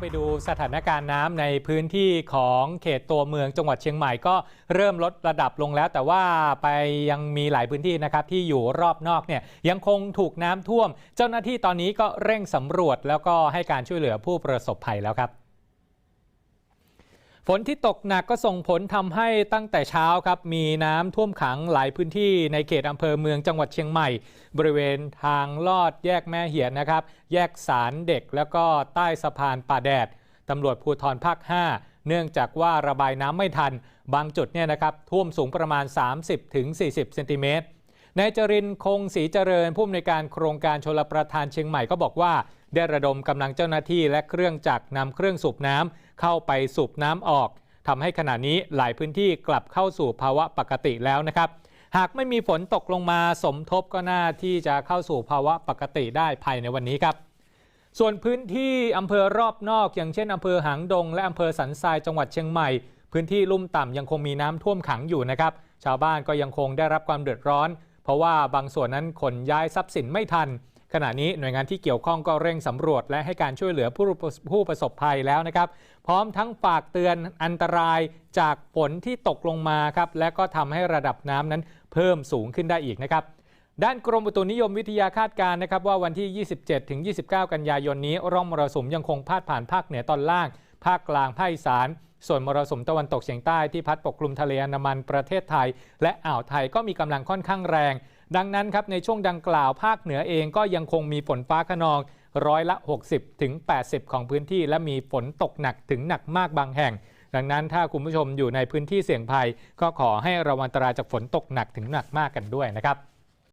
ไปดูสถานการณ์น้ำในพื้นที่ของเขตตัวเมืองจังหวัดเชียงใหม่ก็เริ่มลดระดับลงแล้ว แต่ว่าไปยังมีหลายพื้นที่นะครับที่อยู่รอบนอกเนี่ยยังคงถูกน้ำท่วม เจ้าหน้าที่ตอนนี้ก็เร่งสำรวจแล้วก็ให้การช่วยเหลือผู้ประสบภัยแล้วครับ ฝนที่ตกหนักก็ส่งผลทำให้ตั้งแต่เช้าครับมีน้ำท่วมขังหลายพื้นที่ในเขตอำเภอเมืองจังหวัดเชียงใหม่ บริเวณทางลอดแยกแม่เหียนนะครับ แยกสารเด็กแล้วก็ใต้สะพานป่าแดดตำรวจภูธรภาค 5 เนื่องจากว่าระบายน้ำไม่ทัน บางจุดเนี่ยนะครับท่วมสูงประมาณ 30-40 เซนติเมตร นายจรินคงศรีเจริญผู้อำนวยการโครงการชลประทานเชียงใหม่ก็บอกว่า ได้ระดมกำลังเจ้าหน้าที่และเครื่องจักรนำเครื่องสูบน้ำเข้าไปสูบน้ำออกทำให้ขณะนี้หลายพื้นที่กลับเข้าสู่ภาวะปกติแล้วนะครับ หากไม่มีฝนตกลงมาสมทบก็น่าที่จะเข้าสู่ภาวะปกติได้ภายในวันนี้ครับ ส่วนพื้นที่อำเภอรอบนอก อย่างเช่นอำเภอหางดง และอำเภอสันทรายจังหวัดเชียงใหม่ พื้นที่ลุ่มต่ำยังคงมีน้ำท่วมขังอยู่นะครับ ชาวบ้านก็ยังคงได้รับความเดือดร้อน เพราะว่าบางส่วนนั้นขนย้ายทรัพย์สินไม่ทัน ขณะนี้หน่วยงานที่เกี่ยวข้องก็เร่งสำรวจ และให้การช่วยเหลือผู้ผู้ประสบภัยแล้วนะครับ พร้อมทั้งฝากเตือนอันตรายจากฝนที่ตกลงมาครับและก็ทำให้ระดับน้ำนั้นเพิ่มสูงขึ้นได้อีกนะครับด้านกรมอุตุนิยมวิทยาคาดการณ์นะครับว่าวันที่ 27 ถึง 29 กันยายนนี้ ร่องมรสุมยังคงพาดผ่านภาคเหนือตอนล่าง ภาคกลางภาคอีสาน ส่วนมรสุมตะวันตกเฉียงใต้ที่พัดปกคลุมทะเลอันดามันประเทศไทย และอ่าวไทยก็มีกำลังค่อนข้างแรง ดังนั้นครับในช่วงดังกล่าวภาคเหนือเองก็ยังคงมีฝนฟ้าขนองร้อยละ 60ถึง80 ของพื้นที่ และมีฝนตกหนักถึงหนักมากบางแห่ง ดังนั้นถ้าคุณผู้ชมอยู่ในพื้นที่เสี่ยงภัย ก็ขอให้ระวังอันตรายจากฝนตกหนักถึงหนักมากกันด้วยนะครับ